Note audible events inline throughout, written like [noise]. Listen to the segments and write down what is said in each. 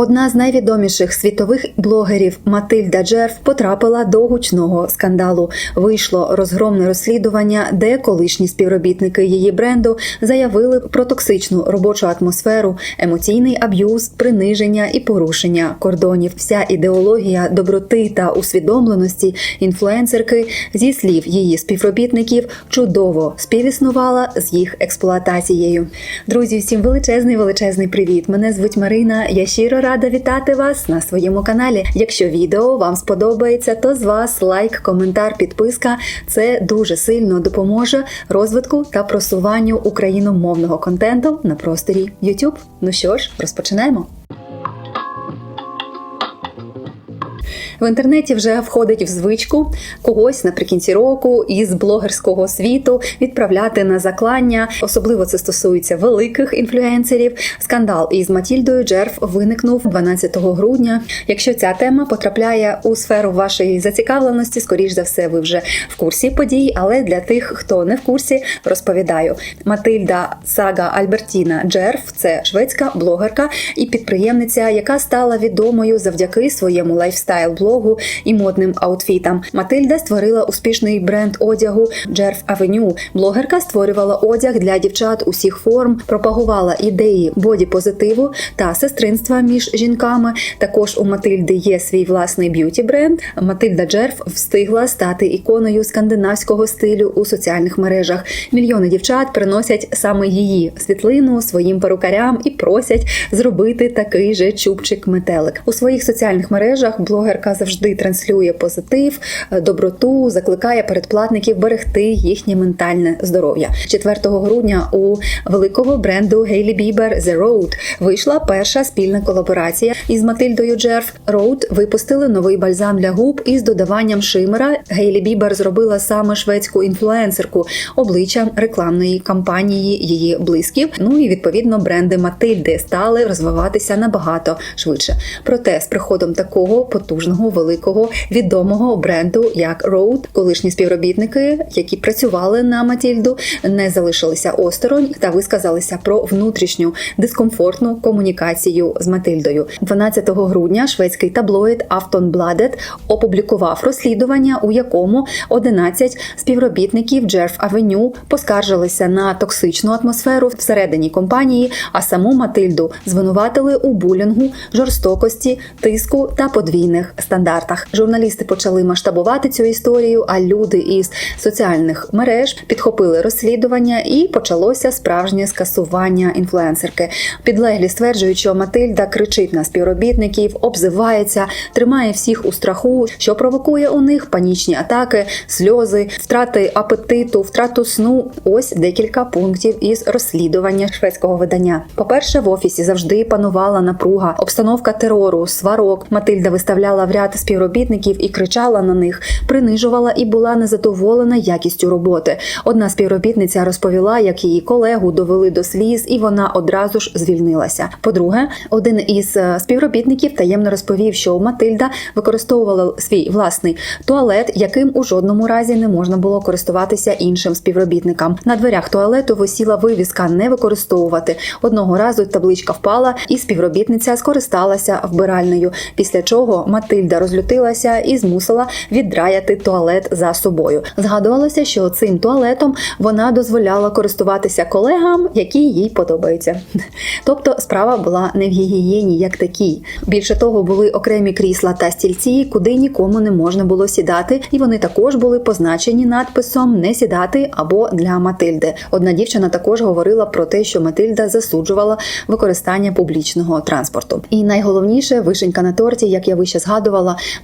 Одна з найвідоміших світових блогерів Матильда Джерф потрапила до гучного скандалу. Вийшло розгромне розслідування, де колишні співробітники її бренду заявили про токсичну робочу атмосферу, емоційний аб'юз, приниження і порушення кордонів. Вся ідеологія доброти та усвідомленості інфлюенсерки зі слів її співробітників чудово співіснувала з їх експлуатацією. Друзі, всім величезний величезний привіт! Мене звуть Марина. Я щиро рада вітати вас на своєму каналі. Якщо відео вам сподобається, то з вас лайк, коментар, підписка. Це дуже сильно допоможе розвитку та просуванню україномовного контенту на просторі YouTube. Ну що ж, розпочинаємо. В інтернеті вже входить в звичку когось наприкінці року із блогерського світу відправляти на заклання. Особливо це стосується великих інфлюенсерів. Скандал із Матільдою Джерф виникнув 12 грудня. Якщо ця тема потрапляє у сферу вашої зацікавленості, скоріш за все, ви вже в курсі подій. Але для тих, хто не в курсі, розповідаю. Матильда Сага Альбертіна Джерф це шведська блогерка і підприємниця, яка стала відомою завдяки своєму лайфстайл блогу і модним аутфітам. Матильда створила успішний бренд одягу Джерф Авеню. Блогерка створювала одяг для дівчат усіх форм, пропагувала ідеї боді-позитиву та сестринства між жінками. Також у Матильди є свій власний б'юті бренд. Матильда Джерф встигла стати іконою скандинавського стилю у соціальних мережах. Мільйони дівчат приносять саме її світлину своїм перукарям і просять зробити такий же чубчик-метелик у своїх соціальних мережах. Блогерка завжди транслює позитив, е, доброту, закликає передплатників берегти їхнє ментальне здоров'я. 4 грудня у великого бренду Гейлі Бібер The Road вийшла перша спільна колаборація із Матильдою Джерф. Road випустили новий бальзам для губ із додаванням шимера. Гейлі Бібер зробила саме шведську інфлюенсерку обличчям рекламної кампанії її близьків. Ну і відповідно бренди Матильди стали розвиватися набагато швидше. Проте з приходом такого потужного великого відомого бренду як Road, колишні співробітники, які працювали на Матільду, не залишилися осторонь та висказалися про внутрішню дискомфортну комунікацію з Матильдою. 12 грудня шведський таблоїд Aftonbladet опублікував розслідування, у якому 11 співробітників Джерф Авеню поскаржилися на токсичну атмосферу всередині компанії, а саму Матильду звинуватили у булінгу, жорстокості, тиску та подвійних стандартах. Журналісти почали масштабувати цю історію, а люди із соціальних мереж підхопили розслідування і почалося справжнє скасування інфлюенсерки. Підлеглі стверджують, що Матильда кричить на співробітників, обзивається, тримає всіх у страху, що провокує у них панічні атаки, сльози, втрати апетиту, втрату сну. Ось декілька пунктів із розслідування шведського видання. По-перше, в офісі завжди панувала напруга, обстановка терору, сварок. Матильда виставляла в ряд співробітників і кричала на них, принижувала і була незадоволена якістю роботи. Одна співробітниця розповіла, як її колегу довели до сліз, і вона одразу ж звільнилася. По-друге, один із е, співробітників таємно розповів, що Матильда використовувала свій власний туалет, яким у жодному разі не можна було користуватися іншим співробітникам. На дверях туалету висіла вивіска не використовувати. Одного разу табличка впала, і співробітниця скористалася вбиральною. Після чого Матильда розлютилася і змусила віддраяти туалет за собою. Згадувалося, що цим туалетом вона дозволяла користуватися колегам, які їй подобаються. [laughs] Тобто справа була не в гігієні, як такій. Більше того, були окремі крісла та стільці, куди нікому не можна було сідати, і вони також були позначені надписом не сідати або для Матильди. Одна дівчина також говорила про те, що Матильда засуджувала використання публічного транспорту. І найголовніше вишенька на торті, як я вище згадувала,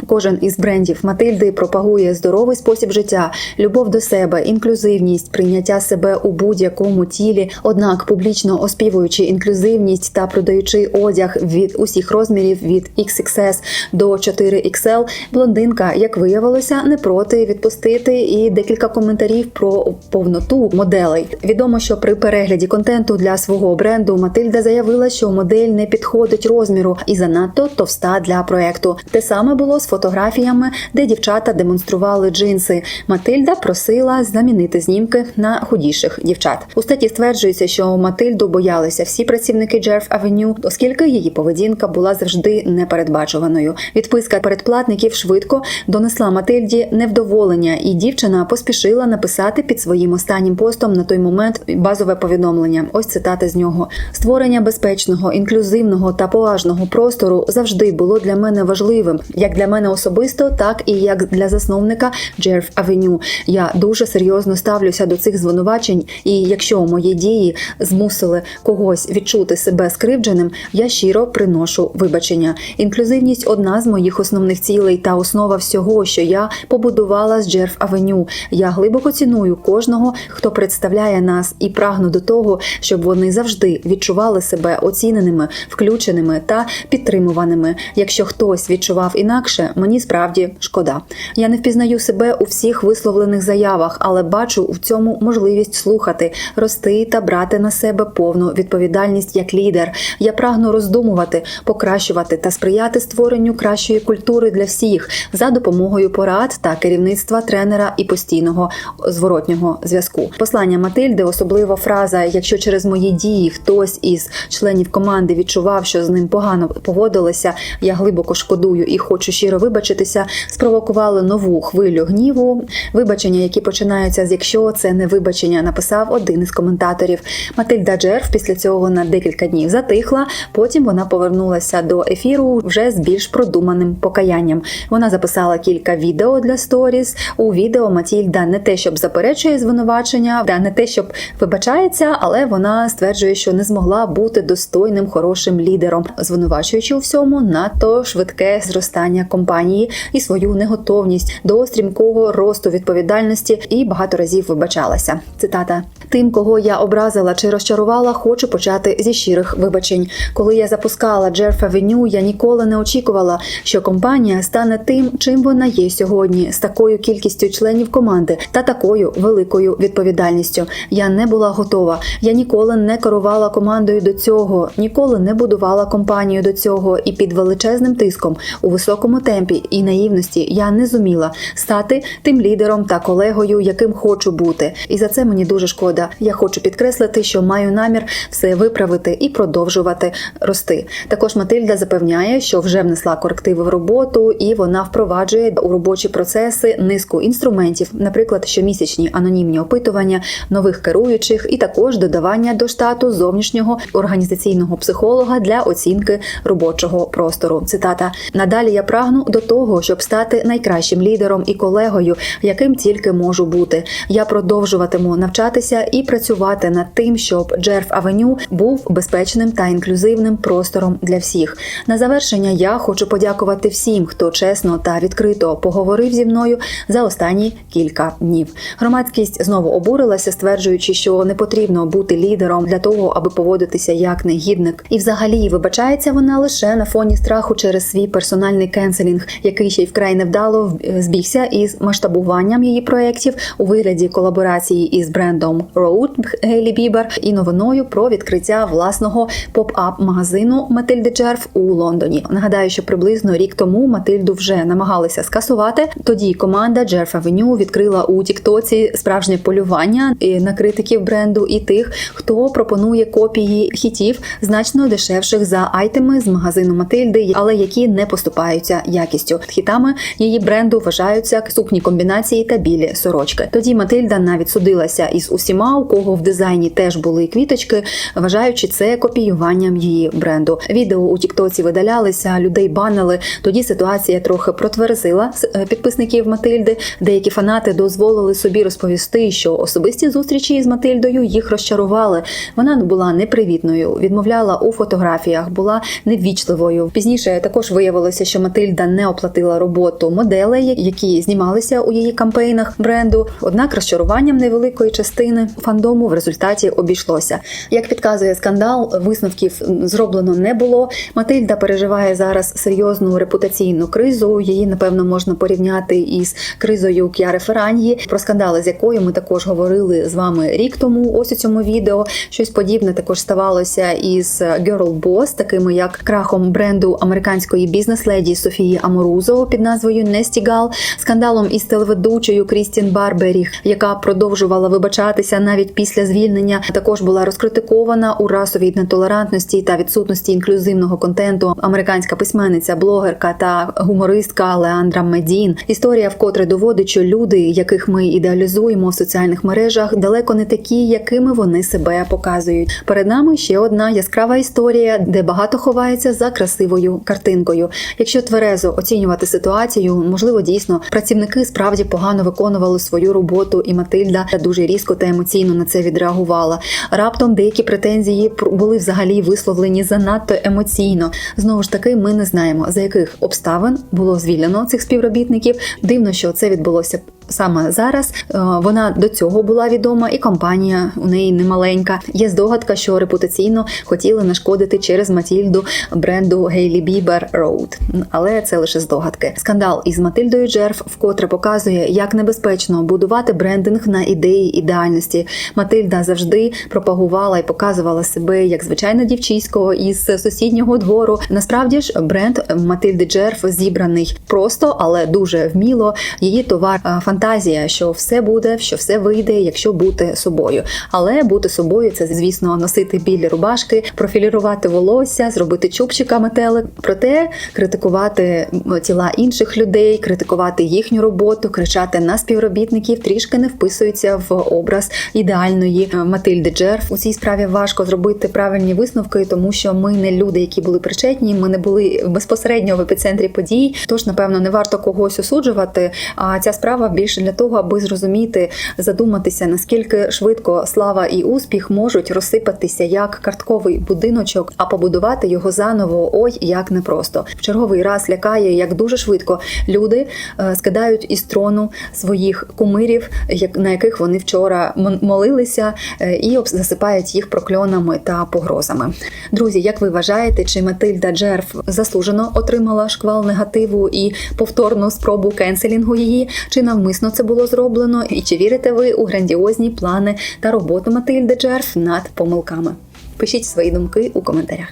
кожен із брендів Матильди пропагує здоровий спосіб життя, любов до себе, інклюзивність, прийняття себе у будь-якому тілі. Однак, публічно оспівуючи інклюзивність та продаючи одяг від усіх розмірів від XXS до 4XL, блондинка, як виявилося, не проти відпустити і декілька коментарів про повноту моделей. Відомо, що при перегляді контенту для свого бренду Матильда заявила, що модель не підходить розміру і занадто товста для проекту. Те саме саме було з фотографіями, де дівчата демонстрували джинси. Матильда просила замінити знімки на худіших дівчат. У статті стверджується, що Матильду боялися всі працівники Джерф Авеню, оскільки її поведінка була завжди непередбачуваною. Відписка передплатників швидко донесла Матильді невдоволення, і дівчина поспішила написати під своїм останнім постом на той момент базове повідомлення. Ось цитата з нього: створення безпечного, інклюзивного та поважного простору завжди було для мене важливим, як для мене особисто, так і як для засновника Джерф Авеню. Я дуже серйозно ставлюся до цих звинувачень, і якщо мої дії змусили когось відчути себе скривдженим, я щиро приношу вибачення. Інклюзивність одна з моїх основних цілей та основа всього, що я побудувала з Джерф Авеню. Я глибоко ціную кожного, хто представляє нас, і прагну до того, щоб вони завжди відчували себе оціненими, включеними та підтримуваними. Якщо хтось відчував інакше, мені справді шкода. Я не впізнаю себе у всіх висловлених заявах, але бачу в цьому можливість слухати, рости та брати на себе повну відповідальність як лідер. Я прагну роздумувати, покращувати та сприяти створенню кращої культури для всіх за допомогою порад та керівництва тренера і постійного зворотнього зв'язку. Послання Матильди, особливо фраза: якщо через мої дії хтось із членів команди відчував, що з ним погано поводилися, я глибоко шкодую і хочу щиро вибачитися, спровокували нову хвилю гніву. Вибачення, які починаються з якщо це не вибачення, написав один із коментаторів. Матильда Джерф після цього на декілька днів затихла. Потім вона повернулася до ефіру вже з більш продуманим покаянням. Вона записала кілька відео для сторіс. У відео Матільда не те, щоб заперечує звинувачення, да не те, щоб вибачається, але вона стверджує, що не змогла бути достойним хорошим лідером, звинувачуючи у всьому надто швидке зростання компанії і свою неготовність до стрімкого росту відповідальності і багато разів вибачалася. Цитата: тим, кого я образила чи розчарувала, хочу почати зі щирих вибачень. Коли я запускала Джерф Авеню, я ніколи не очікувала, що компанія стане тим, чим вона є сьогодні, з такою кількістю членів команди та такою великою відповідальністю. Я не була готова. Я ніколи не керувала командою до цього, ніколи не будувала компанію до цього, і під величезним тиском у високому темпі і наївності я не зуміла стати тим лідером та колегою, яким хочу бути. І за це мені дуже шкода. Я хочу підкреслити, що маю намір все виправити і продовжувати рости. Також Матильда запевняє, що вже внесла корективи в роботу, і вона впроваджує у робочі процеси низку інструментів, наприклад, щомісячні анонімні опитування нових керуючих, і також додавання до штату зовнішнього організаційного психолога для оцінки робочого простору. Цитата: надалі я прагну до того, щоб стати найкращим лідером і колегою, яким тільки можу бути. Я продовжуватиму навчатися і працювати над тим, щоб Джерф Авеню був безпечним та інклюзивним простором для всіх. На завершення я хочу подякувати всім, хто чесно та відкрито поговорив зі мною за останні кілька днів. Громадськість знову обурилася, стверджуючи, що не потрібно бути лідером для того, аби поводитися як негідник. І, взагалі, вибачається вона лише на фоні страху через свій персональний кенселінг, який ще й вкрай невдало збігся із масштабуванням її проєктів у вигляді колаборації із брендом Road Гейлі Бібер і новиною про відкриття власного поп-ап магазину Матильди Джерф у Лондоні. Нагадаю, що приблизно рік тому Матильду вже намагалися скасувати. Тоді команда Джерф Авеню відкрила у Тіктоці справжнє полювання на критиків бренду і тих, хто пропонує копії хітів значно дешевших за айтеми з магазину Матильди, але які не поступаються якістю. Хітами її бренду вважаються сукні комбінації та білі сорочки. Тоді Матильда навіть судилася із усіма, у кого в дизайні теж були квіточки, вважаючи це копіюванням її бренду. Відео у Тіктоці видалялися, людей банили. Тоді ситуація трохи протверзила е, підписників Матильди. Деякі фанати дозволили собі розповісти, що особисті зустрічі з Матильдою їх розчарували. Вона була непривітною, відмовляла у фотографіях, була неввічливою. Пізніше також виявилося, що Матильда не оплатила роботу моделей, які знімалися у її кампейнах бренду. Однак розчаруванням невеликої частини фандому в результаті обійшлося. Як підказує скандал, висновків зроблено не було. Матильда переживає зараз серйозну репутаційну кризу. Її напевно можна порівняти із кризою К'яри Фераньї, про скандали з якою ми також говорили з вами рік тому. Ось у цьому відео щось подібне також ставалося із Girl Boss, такими як крахом бренду американської бізнес-леді Софії Аморузо під назвою Несті Гал, скандалом із телеведучою Крістін Барбері, яка продовжувала вибачатися навіть після звільнення, також була розкритикована у расовій нетолерантності та відсутності інклюзивного контенту. Американська письменниця, блогерка та гумористка Леандра Медін. Історія вкотре доводить, що люди, яких ми ідеалізуємо в соціальних мережах, далеко не такі, якими вони себе показують. Перед нами ще одна яскрава історія, де багато ховається за красивою картинкою. Якщо тверезо оцінювати ситуацію, можливо, дійсно працівники справді погано виконували свою роботу, і Матильда дуже різко та емоційно на це відреагувала. Раптом деякі претензії пр- були взагалі висловлені занадто емоційно. Знову ж таки, ми не знаємо за яких обставин було звільнено цих співробітників. Дивно, що це відбулося саме зараз. Е, Вона до цього була відома, і компанія у неї немаленька. Є здогадка, що репутаційно хотіли нашкодити через Матільду бренду Гейлі Бібер Роуд. Але це лише здогадки. Скандал із Матильдою Джерф вкотре показує, як небезпечно будувати брендинг на ідеї ідеальності. Матильда завжди пропагувала і показувала себе як звичайне дівчисько із сусіднього двору. Насправді ж бренд Матильди Джерф зібраний просто, але дуже вміло. Її товар е, фантазія, що все буде, що все вийде, якщо бути собою. Але бути собою це, звісно, носити білі рубашки, профілірувати волосся, зробити чубчика метелик. Проте критикувати тіла інших людей, критикувати їхню роботу, кричати на співробітників трішки не вписується в образ ідеальної е, Матильди Джерф. У цій справі важко зробити правильні висновки, тому що ми не люди, які були причетні. Ми не були безпосередньо в епіцентрі подій. Тож, напевно, не варто когось осуджувати. А ця справа більше для того, аби зрозуміти, задуматися, наскільки швидко слава і успіх можуть розсипатися як картковий будиночок, а побудувати його заново. Ой, як непросто. В черговий раз лякає, як дуже швидко люди е, скидають із трону своїх кумирів, на яких вони вчора молилися, е, і засипають їх прокльонами та погрозами. Друзі, як ви вважаєте, чи Матильда Джерф заслужено отримала шквал негативу і повторну спробу кенселінгу її? Чи навмисно це було зроблено? І чи вірите ви у грандіозні плани та роботу Матильди Джерф над помилками? Пишіть свої думки у коментарях.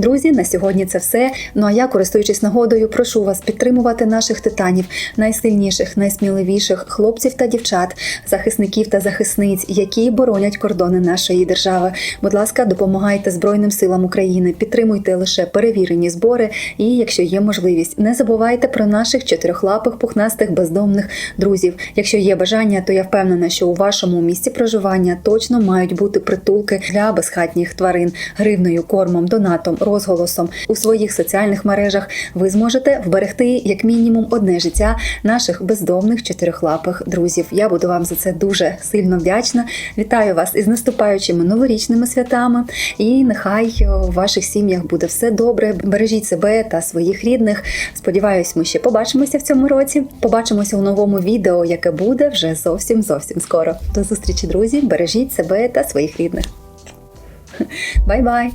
Друзі, на сьогодні це все. Ну а я, користуючись нагодою, прошу вас підтримувати наших титанів, найсильніших, найсміливіших хлопців та дівчат, захисників та захисниць, які боронять кордони нашої держави. Будь ласка, допомагайте Збройним силам України, підтримуйте лише перевірені збори. І, якщо є можливість, не забувайте про наших чотирьохлапих пухнастих бездомних друзів. Якщо є бажання, то я впевнена, що у вашому місці проживання точно мають бути притулки для безхатніх тварин гривною, кормом, донатом, розголосом у своїх соціальних мережах. Ви зможете вберегти як мінімум одне життя наших бездомних чотирьохлапих друзів. Я буду вам за це дуже сильно вдячна. Вітаю вас із наступаючими новорічними святами. І нехай у ваших сім'ях буде все добре. Бережіть себе та своїх рідних. Сподіваюсь, ми ще побачимося в цьому році. Побачимося у новому відео, яке буде вже зовсім зовсім скоро. До зустрічі, друзі! Бережіть себе та своїх рідних. [laughs] Бай-бай!